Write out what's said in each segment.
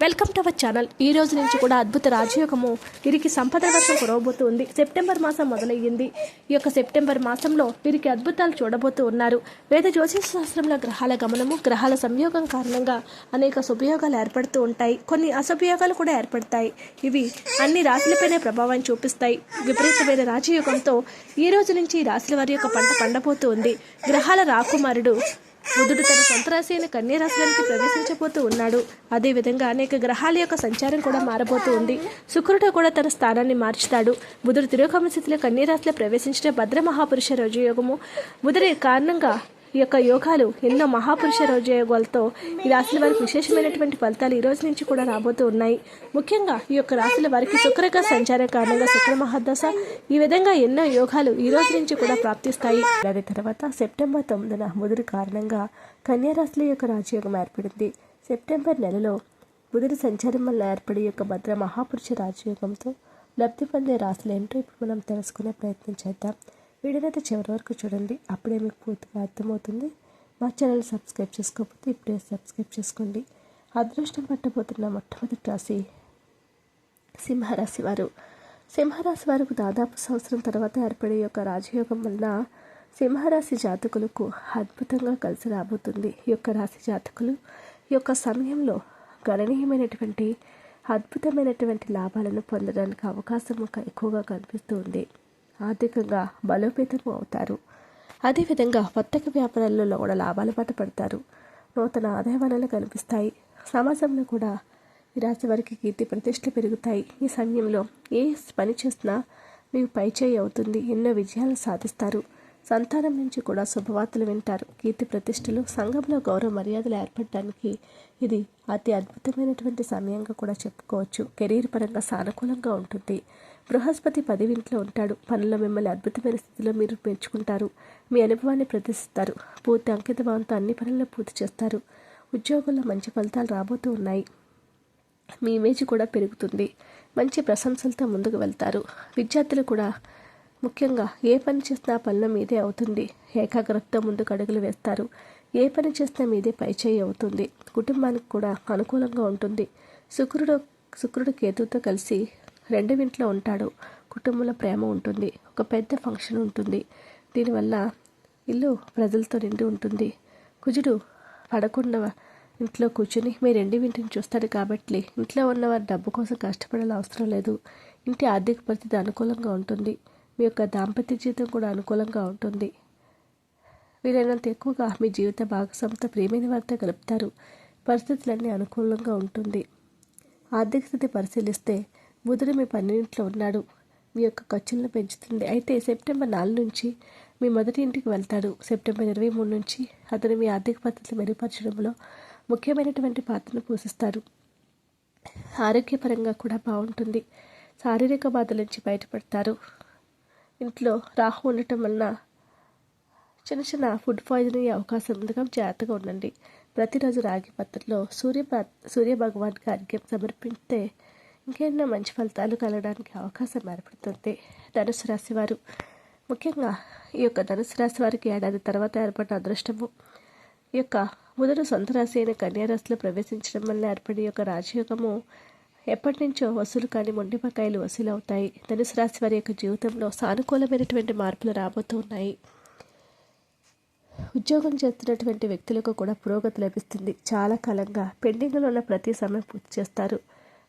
Welcome to our channel ఈ రోజు నుంచి కూడా అద్భుత రాజయోగము వీరికి సంపద వర్షం కురవబోతుంది. సెప్టెంబర్ మాసం మొదలయ్యింది. ఈ యొక్క సెప్టెంబర్ మాసంలో వీరికి అద్భుతాలు చూడబోతూ ఉన్నారు. వేద జ్యోతిష శాస్త్రంలో గ్రహాల గమనము గ్రహాల సంయోగం కారణంగా అనేక సుపయోగాలు ఏర్పడుతూ ఉంటాయి. కొన్ని అశుభయోగాలు కూడా ఏర్పడతాయి. ఇవి అన్ని రాశులపైనే ప్రభావాన్ని చూపిస్తాయి. విపరీతమైన రాజయోగంతో ఈ రోజు నుంచి ఈ రాశుల వారి యొక్క పంట పండబోతూ ఉంది గ్రహాల రాకుమారుడు బుధుడు తన సొంత రాశి అయిన కన్యా రాశిలోనికి ప్రవేశించబోతూ ఉన్నాడు. అదేవిధంగా అనేక గ్రహాల యొక్క సంచారం కూడా మారబోతూ ఉంది. శుక్రుడు కూడా తన స్థానాన్ని మార్చుతాడు. బుధుడు తిరోగమ స్థితిలో కన్యా రాశిలో భద్ర మహాపురుష రజయోగము. బుధుడి కారణంగా ఈ యొక్క యోగాలు ఎన్నో మహాపురుష రోజయోగాలతో ఈ రాశుల వారికి విశేషమైనటువంటి ఫలితాలు ఈ రోజు నుంచి కూడా రాబోతూ ఉన్నాయి. ముఖ్యంగా ఈ యొక్క రాశుల వారికి శుక్రక సంచారం కారణంగా శుక్ర మహాదశ ఈ విధంగా ఎన్నో యోగాలు ఈ రోజు నుంచి కూడా ప్రాప్తిస్తాయి. దాని తర్వాత సెప్టెంబర్ తొమ్మిదిన ముదురు కారణంగా కన్యారాశుల యొక్క రాజయోగం ఏర్పడింది. సెప్టెంబర్ నెలలో బుధుడి సంచారం వల్ల ఏర్పడే యొక్క భద్ర మహాపురుష రాజయోగంతో లబ్ధి పొందే రాశులు ఏంటో ఇప్పుడు మనం తెలుసుకునే ప్రయత్నం చేద్దాం. వీడియోనైతే చివరి వరకు చూడండి. అప్పుడే మీకు పూర్తిగా అర్థమవుతుంది. మా ఛానల్ సబ్స్క్రైబ్ చేసుకోకపోతే ఇప్పుడే సబ్స్క్రైబ్ చేసుకోండి. అదృష్టం పట్టబోతున్న మొట్టమొదటి రాశి సింహరాశి వారు. సింహరాశి వారికి దాదాపు సంవత్సరం తర్వాత ఏర్పడే యొక్క రాజయోగం వలన సింహరాశి జాతకులకు అద్భుతంగా కలిసి రాబోతుంది. ఈ యొక్క రాశి జాతకులు ఈ యొక్క సమయంలో గణనీయమైనటువంటి అద్భుతమైనటువంటి లాభాలను పొందడానికి అవకాశం ఎక్కువగా కనిపిస్తూ ఉంది. ఆర్థికంగా బలోపేతం అవుతారు. అదేవిధంగా వర్తక వ్యాపారాలలో కూడా లాభాల పాట పడతారు నూతన ఆదాయ వనరులు కనిపిస్తాయి. సమాజంలో కూడా ఈ రాశి వారికి కీర్తి ప్రతిష్టలు పెరుగుతాయి. ఈ సమయంలో ఏ పని చేసినా మీకు పైచేయి అవుతుంది. ఎన్నో విజయాలు సాధిస్తారు. సంతానం నుంచి కూడా శుభవార్తలు వింటారు. కీర్తి ప్రతిష్టలు సంఘంలో గౌరవ మర్యాదలు ఏర్పడటానికి ఇది అతి అద్భుతమైనటువంటి సమయంగా కూడా చెప్పుకోవచ్చు. కెరీర్ పరంగా సానుకూలంగా ఉంటుంది. బృహస్పతి పదివింట్లో ఉంటాడు. పనుల్లో మిమ్మల్ని అద్భుతమైన స్థితిలో మీరు పెంచుకుంటారు మీ అనుభవాన్ని ప్రదర్శిస్తారు. పూర్తి అంకితభావంతో అన్ని పనుల్లో పూర్తి చేస్తారు. ఉద్యోగుల్లో మంచి ఫలితాలు రాబోతూ ఉన్నాయి. మీ ఇమేజ్ కూడా పెరుగుతుంది. మంచి ప్రశంసలతో ముందుకు వెళ్తారు. విద్యార్థులు కూడా ముఖ్యంగా ఏ పని చేసినా పనుల మీదే అవుతుంది. ఏకాగ్రతతో ముందుకు అడుగులు వేస్తారు. ఏ పని చేసినా మీదే పైచేయి అవుతుంది. కుటుంబానికి కూడా అనుకూలంగా ఉంటుంది. శుక్రుడు శుక్రుడు కేతుతో కలిసి రెండు ఇంట్లో ఉంటాడు. కుటుంబంలో ప్రేమ ఉంటుంది. ఒక పెద్ద ఫంక్షన్ ఉంటుంది. దీనివల్ల ఇల్లు ప్రజలతో నిండి ఉంటుంది. కుజుడు పడకుండా ఇంట్లో కూర్చుని మీ రెండు ఇంటిని చూస్తాడు కాబట్టి ఇంట్లో ఉన్నవారు డబ్బు కోసం కష్టపడాల అవసరం లేదు. ఇంటి ఆర్థిక పరిస్థితి అనుకూలంగా ఉంటుంది. మీ యొక్క దాంపత్య జీవితం కూడా అనుకూలంగా ఉంటుంది. వీలైనంత ఎక్కువగా మీ జీవిత భాగస్వామితో ప్రేమైన వారితో గలుపుతారు పరిస్థితులన్నీ అనుకూలంగా ఉంటుంది. ఆర్థిక స్థితి పరిశీలిస్తే బుధుడు మీ పన్నెండింట్లో ఉన్నాడు. మీ యొక్క ఖర్చులను పెంచుతుంది. అయితే సెప్టెంబర్ నాలుగు నుంచి మీ మొదటి ఇంటికి వెళ్తాడు. సెప్టెంబర్ ఇరవై మూడు నుంచి అతను మీ ఆర్థిక పద్ధతులు మెరుగుపరచడంలో ముఖ్యమైనటువంటి పాత్రను పోషిస్తారు ఆరోగ్యపరంగా కూడా బాగుంటుంది. శారీరక బాధల నుంచి బయటపడతారు. ఇంట్లో రాహు ఉండటం వలన చిన్న చిన్న ఫుడ్ పాయిజన్ అయ్యే అవకాశం ఉందిగా జాగ్రత్తగా ఉండండి. ప్రతిరోజు రాగి పత్రలో సూర్య సూర్య భగవాన్కి అర్ఘ్యం సమర్పిస్తే ఇంకెన్నో మంచి ఫలితాలు కలగడానికి అవకాశం ఏర్పడుతుంది. ధనుసు రాశి వారు. ముఖ్యంగా ఈ యొక్క ధనుసు రాశి వారికి ఏడాది తర్వాత ఏర్పడిన అదృష్టము. ఈ యొక్క బుధుడు సొంత రాశి అయిన కన్యారాశిలో ప్రవేశించడం వల్ల ఏర్పడే యొక్క రాజయోగము ఎప్పటి నుంచో వసూలు కాని మొండిపకాయలు వసూలు అవుతాయి. ధనుసు రాశి వారి యొక్క జీవితంలో సానుకూలమైనటువంటి మార్పులు రాబోతూ ఉన్నాయి. ఉద్యోగం చేస్తున్నటువంటి వ్యక్తులకు కూడా పురోగతి లభిస్తుంది. చాలా కాలంగా పెండింగ్లో ఉన్న ప్రతి సమయం పూర్తి చేస్తారు.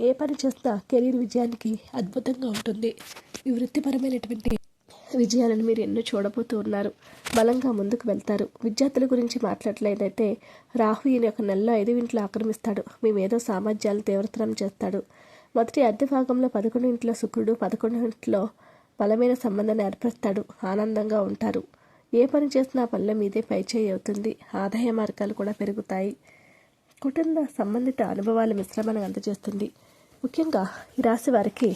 ఏ పని చేసినా కెరీర్ విజయానికి అద్భుతంగా ఉంటుంది. ఈ వృత్తిపరమైనటువంటి విజయాలను మీరు ఎన్నో చూడబోతూ ఉన్నారు. బలంగా ముందుకు వెళ్తారు. విద్యార్థుల గురించి మాట్లాడలేదైతే రాహు ఈయన ఒక నెలలో ఐదు ఇంట్లో ఆక్రమిస్తాడు. మీ మేధో సామర్థ్యాలు తీవ్రతరం చేస్తాడు. మొదటి అద్దె భాగంలో పదకొండు ఇంట్లో శుక్రుడు పదకొండు ఇంట్లో బలమైన సంబంధాన్ని ఏర్పరుస్తాడు. ఆనందంగా ఉంటారు. ఏ పని చేసినా పనుల మీదే పైచేయి అవుతుంది. ఆదాయ మార్గాలు కూడా పెరుగుతాయి. కుటుంబ సంబంధిత అనుభవాల మిశ్రమాన్ని అందజేస్తుంది. ముఖ్యంగా ఈ రాశి వారికి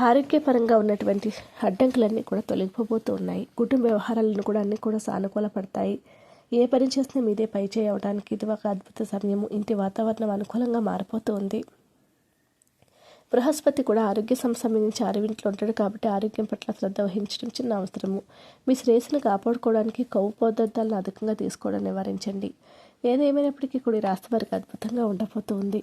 ఆరోగ్యపరంగా ఉన్నటువంటి అడ్డంకులన్నీ కూడా తొలగిపోబోతూ ఉన్నాయి. కుటుంబ వ్యవహారాలను కూడా అన్నీ కూడా సానుకూల పడతాయి. ఏ పని చేసినా మీదే పై చేయవడానికి ఇది ఒక అద్భుత సమయము. ఇంటి వాతావరణం అనుకూలంగా మారిపోతూ ఉంది. బృహస్పతి కూడా ఆరోగ్య సంబంధించి అరవింట్లో ఉంటాడు కాబట్టి ఆరోగ్యం పట్ల శ్రద్ధ వహించడం చిన్న అవసరము. మీ శ్రేయస్సును కాపాడుకోవడానికి కొవ్వు పదార్థాలను అధికంగా తీసుకోవడం నివారించండి. ఏదేమైనప్పటికీ కూడా ఈ రాశి వారికి అద్భుతంగా ఉండబోతుంది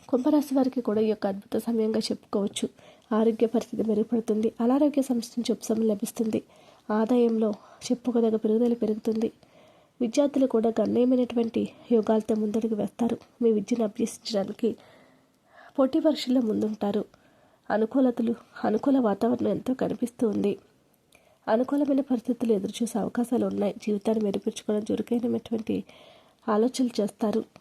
కుంభరాశి వారికి కూడా ఈ యొక్క అద్భుత సమయంగా చెప్పుకోవచ్చు. ఆరోగ్య పరిస్థితి మెరుగుపడుతుంది. అనారోగ్య సమస్య నుంచి ఉపశమనం లభిస్తుంది. ఆదాయంలో చెప్పుకోదగ్గ పెరుగుదల పెరుగుతుంది. విద్యార్థులు కూడా గణనీయమైనటువంటి యోగాలతో ముందడుగు వేస్తారు. మీ విద్యను అభ్యసించడానికి పోటీ పరీక్షల్లో ముందుంటారు. అనుకూలతలు అనుకూల వాతావరణం ఎంతో కనిపిస్తూ ఉంది అనుకూలమైన పరిస్థితులు ఎదురుచూసే అవకాశాలు ఉన్నాయి. జీవితాన్ని మెరుగుపరుచుకోవడం చురుకైనటువంటి ఆలోచనలు చేస్తారు.